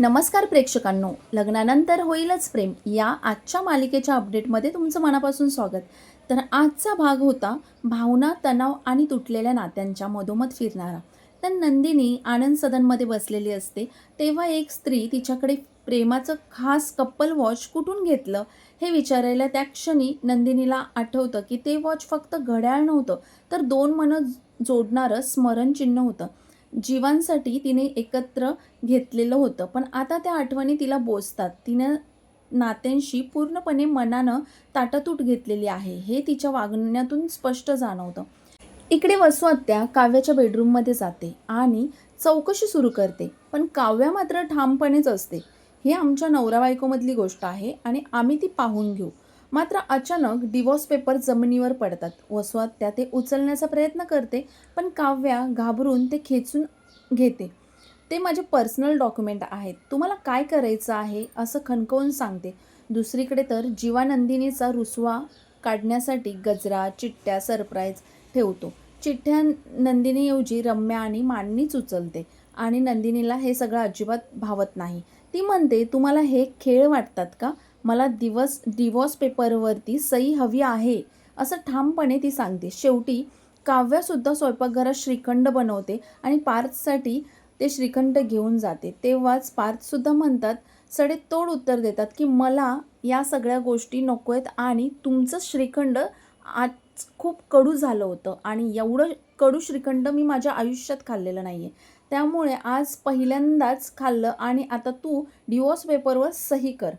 नमस्कार प्रेक्षकांनो. लग्नानंतर होईलच प्रेम. या आजच्या मालिकेच्या अपडेटमध्ये तुमचं मनापासून स्वागत. तर आजचा भाग होता भावना तणाव आणि तुटलेल्या नात्यांच्या मधोमध फिरणारा. तर नंदिनी आनंद सदनमध्ये बसलेली असते तेव्हा एक स्त्री तिच्याकडे प्रेमाचं खास कप्पल वॉच कुठून घेतलं हे विचारायला त्या क्षणी नंदिनीला आठवतं की ते वॉच फक्त घड्याळ नव्हतं तर दोन मनं जोडणारं स्मरणचिन्ह होतं. जीवांसाठी तिने एकत्र घेतलेलं होतं. पण आता त्या आठवणी तिला बोचतात. तिनं नात्यांशी पूर्णपणे मनानं ताटातूट घेतलेली आहे हे तिच्या वागण्यातून स्पष्ट जाणवतं. इकडे वसुआत्या काव्याच्या बेडरूममध्ये जाते आणि चौकशी सुरू करते पण काव्या मात्र ठामपणेच असते. हे आमच्या नवरा बायकोमधली गोष्ट आहे आणि आम्ही ती पाहून घेऊ. मात्र अचानक डिवॉर्स पेपर जमिनीवर पडतात. वसू त्या ते उचलण्याचा प्रयत्न करते पण काव्या घाबरून ते खेचून घेते. ते माझे पर्सनल डॉक्युमेंट आहेत. तुम्हाला काय करायचं आहे? असं खणकवून सांगते. दुसरीकडे तर जीवानंदिनीचा रुसवा काढण्यासाठी गजरा चिठ्ठ्या सरप्राईज ठेवतो. चिठ्ठ्या नंदिनीऐवजी रम्या आणि मांडणीच उचलते आणि नंदिनीला हे सगळं अजिबात भावत नाही. ती म्हणते तुम्हाला हे खेळ वाटतात का? मला दिवस डिवॉर्स पेपरवरती सही हवी आहे असं ठामपणे ती सांगते. शेवटी काव्यासुद्धा स्वयंपाकघरात श्रीखंड बनवते आणि पार्थसाठी ते श्रीखंड घेऊन जाते. तेव्हाच पार्थसुद्धा म्हणतात सडेतोड उत्तर देतात की मला या सगळ्या गोष्टी नको आहेत आणि तुमचं श्रीखंड आज खूप कडू झालं होतं आणि एवढं कडू श्रीखंड मी माझ्या आयुष्यात खाल्लेलं नाही आहे त्यामुळे आज पहिल्यांदाच खाल्लं आणि आता तू डिवॉर्स पेपरवर सही कर.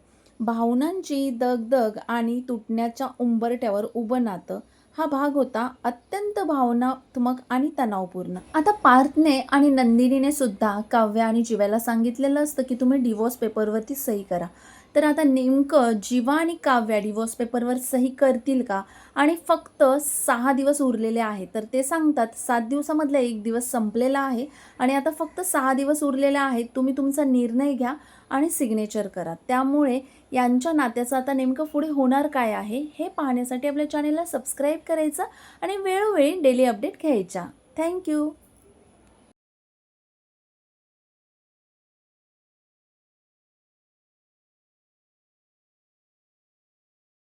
भावनांची दगदग आणि तुटण्याच्या उंबरट्यावर उभं नातं हा भाग होता अत्यंत भावनात्मक आणि तणावपूर्ण. आता पार्थने आणि नंदिनीने सुद्धा काव्य आणि जीवाला सांगितलेलं असतं की तुम्ही डिवोर्स पेपरवरती सही करा. तर आता नेमकं जीवा आणि काव्या डिवोर्स पेपरवर सही करतील का? आणि फक्त सहा दिवस उरलेले आहेत तर ते सांगतात सात दिवसामधला एक दिवस संपलेला आहे आणि आता फक्त सहा दिवस उरलेले आहेत तुम्ही तुमचा निर्णय घ्या आणि सिग्नेचर करा. त्यामुळे यांच्या नात्याचं आता नेमकं पुढे होणार काय आहे हे पाहण्यासाठी आपल्या चॅनेलला सबस्क्राईब करायचं आणि वेळोवेळी डेली अपडेट घ्यायच्या. थँक्यू